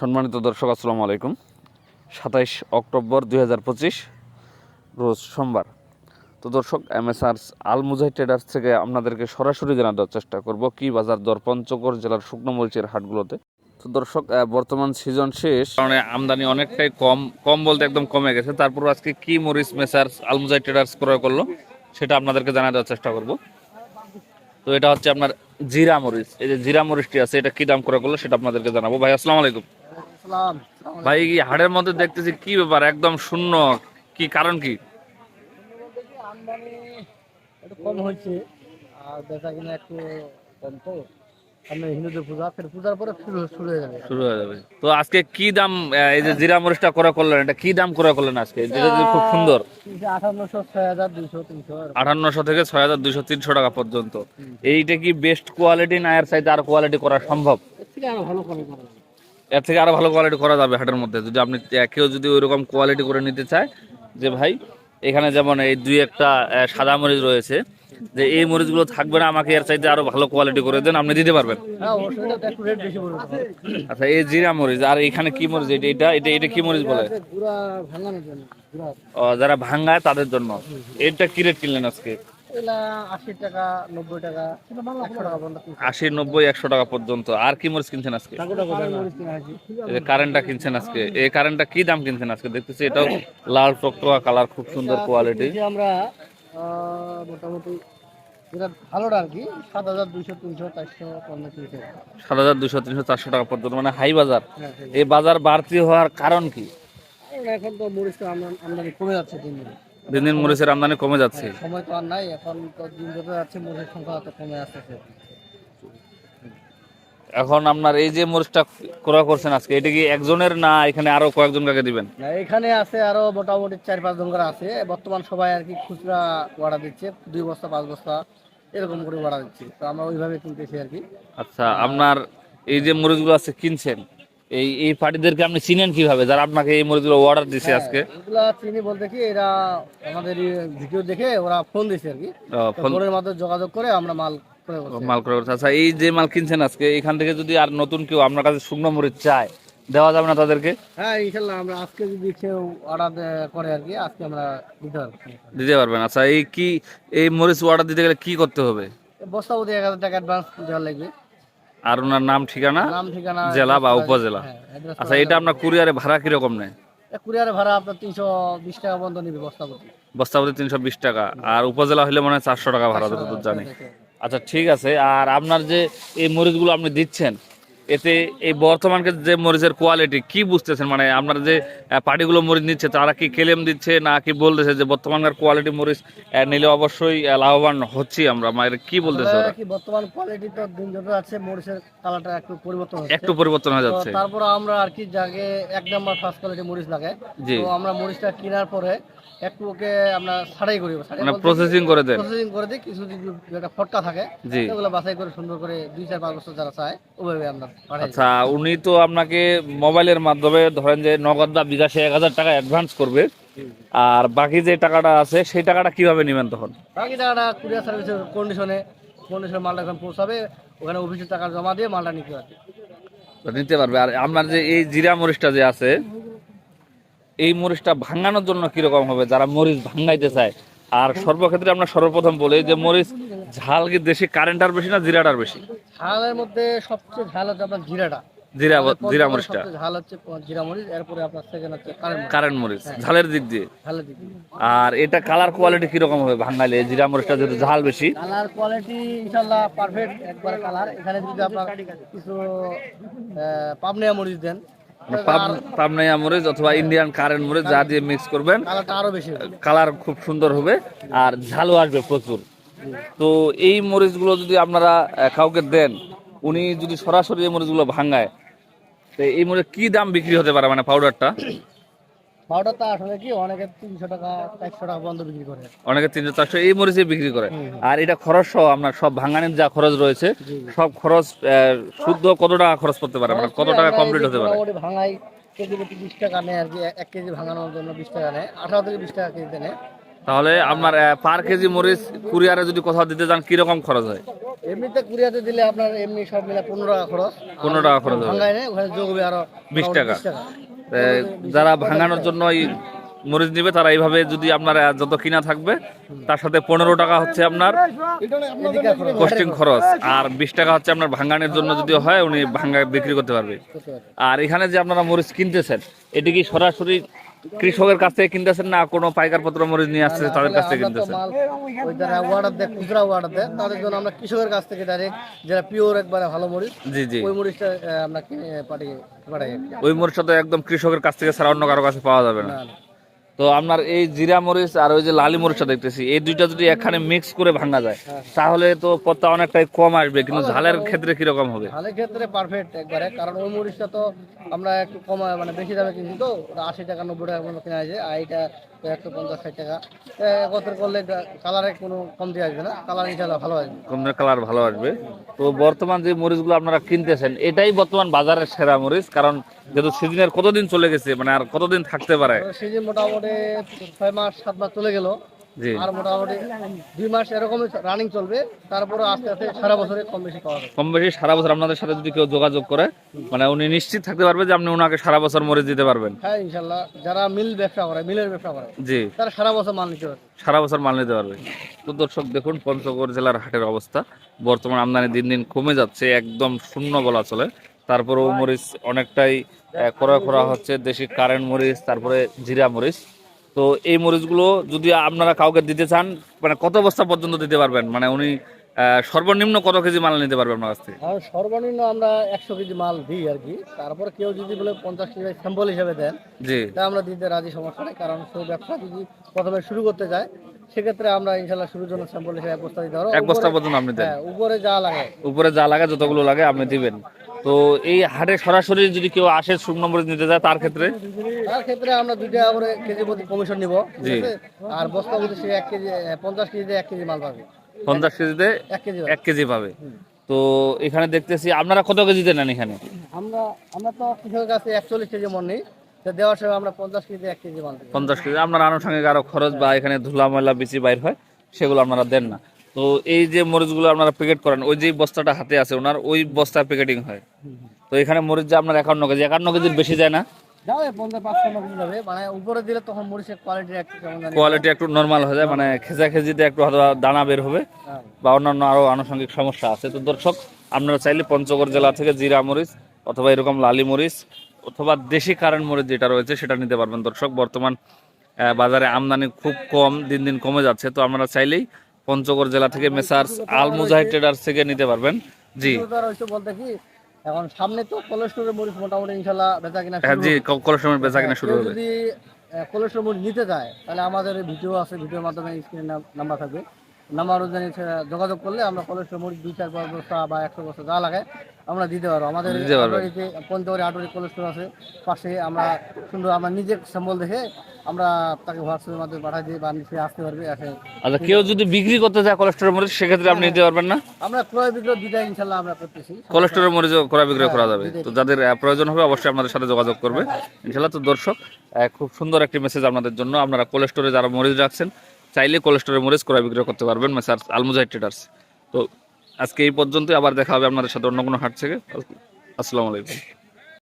সম্মানিত দর্শক, আসসালামু আলাইকুম। সাতাইশ অক্টোবর দুই হাজার পঁচিশ, রোজ সোমবার। তো দর্শক এমএসআর আল মুজাহিদ ট্রেডার্স থেকে আপনাদেরকে সরাসরি জানা দেওয়ার চেষ্টা করব কি বাজার দর পঞ্চগড় জেলার শুকনো মরিচের হাটগুলোতে। তো দর্শক বর্তমান সিজন শেষ। কারণে আমদানি অনেকটাই কম কম বলতে একদম কমে গেছে। তারপর আজকে কি মরিচ মেসার্স আল মুজাহিদ ট্রেডার্স ক্রয় করল, সেটা আপনাদেরকে জানা দেওয়ার চেষ্টা করব। তো এটা হচ্ছে আপনার জিরা মরিচ। এই যে জিরা মরিচটি আছে, এটা কি দাম করে করল, সেটা আপনাদেরকে জানাব। ভাই, আসসালামু আলাইকুম। ভাই কি হাটের মধ্যে দেখতেছি কি ব্যাপার? একদম শূন্য। কি কারণ কি? আমদানি একটু কম হয়েছে আর বেচা কিনা একটু কম তো। সামনে হিন্দুদের পূজা ফের পূজার পরে শুরু শুরু হয়ে যাবে। শুরু হয়ে যাবে। তো আজকে কি দাম এই যে জিরা মরিচটা করে করলেন এটা কি দাম করে করলেন আজকে? যেটা খুব সুন্দর। আঠান্নশো ছয় হাজার দুইশো তিনশো আটান্নশো থেকে ছয় হাজার দুইশো তিনশো টাকা পর্যন্ত। এইটা কি বেস্ট কোয়ালিটি না এর চাইতে আর কোয়ালিটি করা সম্ভব? ভালো। এর থেকে আরও ভালো কোয়ালিটি করা যাবে হাটের মধ্যে। যদি আপনি কেউ যদি ওইরকম কোয়ালিটি করে নিতে চায় যে ভাই এখানে যেমন এই দুই একটা সাদা মরিচ রয়েছে যে এই মরিচগুলো থাকবে না আমাকে এর চাইতে আরও ভালো কোয়ালিটি করে দেন আপনি দিতে পারবেন। হ্যাঁ। আচ্ছা এই জিরা মরিচ আর এখানে কি মরিচ এটা এটা এটা এটা কি মরিচ বলে? ও, যারা ভাঙ্গায় তাদের জন্য। এটা কি রেট কিনলেন আজকে? আশি নব্বই একশো টাকা। পর্যন্ত। আর কি মরিচ কিনছেন আজকে? মরিচ কারেন্টটা কিনছেন আজকে। এই কারেন্টটা কি দাম কিনছেন আজকে? দেখতেছি এটাও লাল টকটকা কালার খুব সুন্দর কোয়ালিটি আমরা আহ, মোটামুটি যেটা আর কি সাত হাজার দুইশো তিনশো চারশো পনেরো কিনছে সাত হাজার দুশো তিনশো চারশো টাকা পর্যন্ত। মানে হাই বাজার। হ্যাঁ, হ্যাঁ। এই বাজার বাড়তি হওয়ার কারণ কি? এখন তো মরিচটা আমদানি আমদানি কমে যাচ্ছে দিন দিন। দিন দিন মরিচের আমদানি কমে যাচ্ছে। সময় তো আর নাই এখন তো দিন যত যাচ্ছে মরিচের সংখ্যা তো কমে আসতেছে। এখন আপনার এই যে মরিচটা ক্রয় করছেন আজকে এটা কি একজনের না এখানে আরও কয়েকজন কাকে দিবেন? না এখানে আছে আরও মোটামুটি চার পাঁচ জন আছে। বর্তমান সবাই আর কি খুচরা ভাড়া দিচ্ছে দুই বস্তা পাঁচ বস্তা এরকম করে ভাড়া দিচ্ছে। তো আমরা ওইভাবে কিনতেছি আর কি। আচ্ছা আপনার এই যে মরিচগুলো আছে কিনছেন? এই এই পার্টিদেরকে আপনি চিনেন কীভাবে? যারা আপনাকে এই অর্ডার দিছে আজকে। এগুলা চিনি বলতে কি এরা আমাদের ভিডিও দেখে ওরা ফোন দিছে আর কি। ফোনের মাধ্যমে যোগাযোগ করে আমরা মাল মাল করে। আচ্ছা এই যে মাল কিনছেন আজকে এখান থেকে যদি আর নতুন কেউ আপনার কাছে শুকনো মরিচ চায় দেওয়া যাবে না তাদেরকে? হ্যাঁ ইনশাল্লাহ আমরা আজকে যদি কেউ অর্ডার করে আর কি আজকে আমরা দিতে পারব। দিতে পারবেন। আচ্ছা এই কি এই মরিচ অর্ডার দিতে গেলে কি করতে হবে? বস্তা প্রতি এক হাজার টাকা অ্যাডভান্স দেওয়া লাগবে। আর ওনার নাম ঠিকানা? নাম ঠিকানা জেলা বা উপজেলা। হ্যাঁ, আচ্ছা এটা আপনার কুরিয়ারে ভাড়া কীরকম নেয়? কুরিয়ারে ভাড়া আপনার তিনশো বিশ টাকা পর্যন্ত নিবে বস্তাপতি। তিনশো বিশ টাকা। আর উপজেলা হলে মনে হয় চারশো টাকা ভাড়া যতদূর জানি। আচ্ছা ঠিক আছে। আর আপনার যে এই মরিচগুলো আপনি দিচ্ছেন এতে এই বর্তমানকে যে মরিচের কোয়ালিটি কি বুঝতেছেন? মানে আপনার যে পার্টিগুলো মরিচ নিচ্ছে তারা কি কেলেম দিচ্ছে না কি বলতেছে যে বর্তমানকার কোয়ালিটি মরিচ নিলে অবশ্যই লাভবান হচ্ছি আমরা? মানে কি বলতেছে বর্তমান কোয়ালিটি তো দিন যত যাচ্ছে মরিচের কালারটা একটু পরিবর্তন হচ্ছে। একটু পরিবর্তন হয়ে যাচ্ছে। তারপর আমরা আর কি জাগে এক নাম্বার ফার্স্ট কোয়ালিটি মরিচ লাগে তো আমরা মরিচটা কেনার পরে একটু ওকে আমরা ছাড়াই করি মানে প্রসেসিং করে দেন। প্রসেসিং করে দিই কিছু যেটা ফটকা থাকে সেগুলো বাছাই করে সুন্দর করে দুই চার পাঁচ বছর যারা চায় ওভাবে আমরা। আচ্ছা উনি তো আপনাকে মোবাইলের মাধ্যমে ধরেন যে নগদ বা বিকাশে এক হাজার টাকা অ্যাডভান্স করবে। আর বাকি যে টাকাটা আছে সেই টাকাটা কীভাবে নেবেন তখন? বাকি টাকাটা কুরিয়ার সার্ভিসের কন্ডিশনে কন্ডিশনে মালটা এখন পৌঁছাবে ওখানে অফিসে টাকা জমা দিয়ে মালটা নিতে পারবে নিতে পারবে। আর আপনার যে এই জিরা মরিচটা যে আছে এই মরিচটা ভাঙানোর জন্য কীরকম হবে? যারা মরিচ ভাঙাইতে চায়। আর সর্বক্ষেত্রে আমরা সর্বপ্রথম বলি যে মরিচ ঝাল কি দেশি? কারেন্টার বেশি না জিরাটার বেশি? ঝালের মধ্যে সবচেয়ে ঝাল হচ্ছে আপনার জিরাটা। জিরা জিরা মরিচটা? সবচেয়ে ঝাল হচ্ছে জিরা মরিচ এরপরে আপনার সেকেন্ড হচ্ছে কারেন্ট কারেন্ট মরিচ ঝালের দিক দিয়ে? ঝালের দিকে আর এটা কালার কোয়ালিটি কীরকম হবে ভাঙাইলে এই জিরা মরিচটা যেহেতু ঝাল বেশি। কালার কোয়ালিটি ইনশাল্লাহ পারফেক্ট একবারে কালার এখানে যদি আপনার কিছু পাবনিয়া মরিচ দেন পাব- পাবনাইয়া মরিচ অথবা ইন্ডিয়ান কারেন্ট মরিচ যা দিয়ে মিক্স করবেন কালারটা আরও বেশি হবে। কালার খুব সুন্দর হবে আর ঝালও আসবে প্রচুর। তো এই মরিচগুলো যদি আপনারা কাউকে দেন উনি যদি সরাসরি এই মরিচগুলো ভাঙায় তো এই মরিচ কি দাম বিক্রি হতে পারে মানে পাউডারটা পাউডারটা আসলে কি অনেকে তিনশো টাকা চারশো টাকা বন্ধ বিক্রি করে। অনেকে তিনশো চারশো এই মরিচে বিক্রি করে। আর এটা খরচ সহ আপনার সব ভাঙানোর যা খরচ রয়েছে সব খরচ শুদ্ধ কত টাকা খরচ করতে পারে? মানে কত টাকা কমপ্লিট হতে পারে? ভাঙাই কেজি প্রতি বিশ টাকা নেয় আর কি এক কেজি ভাঙানোর জন্য বিশ টাকা নেয় আঠারো থেকে বিশ টাকা কেজিতে নেয়। তাহলে আপনার পার কেজি মরিচ কুরিয়ারে যদি কোথাও দিতে যান কীরকম খরচ হয়? এমনিতে কুরিয়াতে দিলে আপনার এমনি সব মিলে পনেরো টাকা খরচ। 15 টাকা খরচ হবে। ওখানে যোগ হবে আরও বিশ টাকা। যারা ভাঙানোর জন্য মরিচ নিবে তারা এইভাবে যদি আপনার যত কিনা থাকবে তার সাথে পনেরো টাকা হচ্ছে আপনার কস্টিং খরচ। আর বিশ টাকা হচ্ছে আপনার ভাঙানোর জন্য যদি হয় উনি ভাঙ্গা বিক্রি করতে পারবে। আর এখানে যে আপনারা মরিচ কিনতেছেন এটি কি সরাসরি কৃষকের কাছ থেকে কিনতেছেন না কোনো পাইকার পত্র মরিচ নিয়ে আসছে তাদের কাছ থেকে কিনতেছেন? ওই যারা অর্ডার দেয় খুচরা অর্ডার দেয় তাদের জন্য আমরা কৃষকের কাছ থেকে ডাইরেক্ট যারা পিওর একবারে ভালো মরিচ জি জি। ওই মরিচটা আমরা কিনে পাঠিয়ে পাঠাই ওই মরিচটা তো একদম কৃষকের কাছ থেকে ছাড়া অন্য কারও কাছে পাওয়া যাবে না। তো আপনার এই জিরা মরিচ আর ওই যে লালি মরিচটা দেখতেছি এই দুইটা যদি এখানে মিক্স করে ভাঙা যায় তাহলে তো পত্তা অনেকটাই কম আসবে কিন্তু ঝালের ক্ষেত্রে কীরকম হবে? ঝালের ক্ষেত্রে পারফেক্ট একবারে কারণ ওই মরিচটা তো আমরা একটু কম মানে বেশি দামে কিনছি তো আশি টাকা নব্বই টাকা মতো কেনা যায় আর এটা একশো পঞ্চাশ ষাট টাকা। তো করলে কালারে কোনো কমতি আসবে না কালার ইনশাল্লাহ ভালো আসবে কমের কালার ভালো আসবে তো বর্তমান যে মরিচগুলো আপনারা কিনতেছেন এটাই বর্তমান বাজারের সেরা মরিচ কারণ যেহেতু সিজনের কতদিন চলে গেছে মানে আর কতদিন থাকতে পারে সিজন মোটামুটি ছয় মাস সাত মাস চলে গেল আর মোটামুটি দুই মাস এরকমই রানিং চলবে। তারপরে আস্তে আস্তে সারা বছরে কম বেশি পাওয়া যাবে। কম বেশি সারা বছর আপনাদের সাথে যদি কেউ যোগাযোগ করে মানে উনি নিশ্চিত থাকতে পারবে যে আপনি ওনাকে সারা বছর মরিচ দিতে পারবেন। হ্যাঁ ইনশাল্লাহ। যারা মিল ব্যবসা করে মিলের ব্যবসা করে জি। তারা সারা বছর মাল নিতে পারবে। সারা বছর মাল নিতে পারবে। তো দর্শক দেখুন পঞ্চগড় জেলার হাটের অবস্থা। বর্তমান আমদানি দিন দিন কমে যাচ্ছে একদম শূন্য বলা চলে। তারপরেও মরিচ অনেকটাই ক্রয় করা হচ্ছে দেশি কারেন্ট মরিচ তারপরে জিরা মরিচ। তো এই মরিচগুলো যদি আপনারা কাউকে দিতে চান মানে কত বস্তা পর্যন্ত দিতে পারবেন? মানে উনি সর্বনিম্ন কত কেজি মাল নিতে পারবে আপনার কাছ থেকে? সর্বনিম্ন আমরা একশো কেজি মাল দিই আর কি। তারপর কেউ যদি বলে পঞ্চাশ কেজি স্যাম্পল হিসেবে দেন জি। তা আমরা দিতে রাজি সমস্যা নেই। কারণ সেই ব্যবসা যদি প্রথমে শুরু করতে যায় সেক্ষেত্রে আমরা ইনশাল্লাহ শুরুর জন্য স্যাম্পল হিসেবে এক বস্তা দিতে পারব। এক বস্তা পর্যন্ত আপনি দেন। হ্যাঁ উপরে যা লাগে। উপরে যা লাগে যতগুলো লাগে আপনি দিবেন। তো এই হাটে সরাসরি যদি কেউ আসে শূন্য মরিচ নিতে যায় তার ক্ষেত্রে? তার ক্ষেত্রে আমরা দুইটা করে কেজি প্রতি কমিশন নিব জি। ঠিক আছে? আর বস্তা প্রতি সে এক কেজি পঞ্চাশ কেজিতে এক কেজি মাল পাবে। পঞ্চাশ কেজিতে এক কেজি এক কেজি পাবে। তো এখানে দেখতেছি আপনারা কত কেজিতে নেন এখানে? আমরা আমরা তো কৃষকের কাছে একচল্লিশ কেজি মন নিই তো দেওয়ার সময় আমরা পঞ্চাশ কেজি এক কেজি মাল পঞ্চাশ কেজি আপনার আনুষঙ্গিক আরও খরচ বা এখানে ধুলা ময়লা বেশি বাইর হয় সেগুলো আপনারা দেন না। তো এই যে মরিচগুলো আপনারা প্যাকেট করেন ওই যে বস্তাটা হাতে আছে ওনার ওই বস্তার প্যাকেটিং হয়। তো এখানে মরিচ যে আপনার একান্ন কেজি একান্ন কেজির বেশি যায় না। মানে কোয়ালিটি একটু নর্মাল হয়ে যায় মানে খেজা খেজিতে একটু দানা বের হবে হ্যাঁ। বা অন্যান্য আরও আনুষঙ্গিক সমস্যা আছে। তো দর্শক আপনারা চাইলে পঞ্চগড় জেলা থেকে জিরা মরিচ অথবা এরকম লালি মরিচ অথবা দেশি কারেন্ট মরিচ যেটা রয়েছে সেটা নিতে পারবেন। দর্শক বর্তমান বাজারে আমদানি খুব কম দিন দিন কমে যাচ্ছে। তো আপনারা চাইলেই পঞ্চগড় জেলা থেকে মেসার্স আল মুজাহিদ ট্রেডার্স থেকে নিতে পারবেন। জি। বলতে কি এখন সামনে তো কোলেস্টোরের মরিচ মোটামুটি ইনশাল্লাহ বেচা কিনা হ্যাঁ জি। বেচা কিনা শুরু হবে। যদি কোলেস্টোর মরিচ নিতে চায় তাহলে আমাদের ভিডিও আছে ভিডিওর মাধ্যমে স্ক্রিনে নাম্বার থাকবে। নাম্বার অনুযায়ী যোগাযোগ করলে আমরা কোলেস্টোর মরিচ দুই চার পাঁচ বস্তা বা একশো বস্তা যা লাগে আমরা দিতে পারব। আমাদের পঞ্চগড়ে আটোয়ারি কোলেস্টোর আছে পাশে আমরা সুন্দর আমরা নিজে স্যাম্পল দেখে আমরা তাকে হোয়াটসঅ্যাপের মাধ্যমে পাঠাই দিই বা নিচে আসতে পারবে আসে আচ্ছা কেউ যদি বিক্রি করতে চায় কোলেস্টোরের মরিচ সেক্ষেত্রে আপনি নিতে পারবেন না? আমরা ক্রয় বিক্রয় দুইটা ইনশাল্লাহ আমরা করতেছি। কোলেস্টোরের মরিচ ক্রয় বিক্রয় করা যাবে। তো যাদের প্রয়োজন হবে অবশ্যই আপনাদের সাথে যোগাযোগ করবে। ইনশাল্লাহ তো দর্শক খুব সুন্দর একটি মেসেজ আপনাদের জন্য। আপনারা কোলেস্টোরে যারা মরিচ রাখছেন চাইলে কোলেস্টোরের মরিচ ক্রয় বিক্রয় করতে পারবেন মেসার আলমুজাহিদ ট্রেডার্স তো আজকে এই পর্যন্তই আবার দেখা হবে আপনাদের সাথে অন্য কোনো হাট থেকে। আসসালামু আলাইকুম।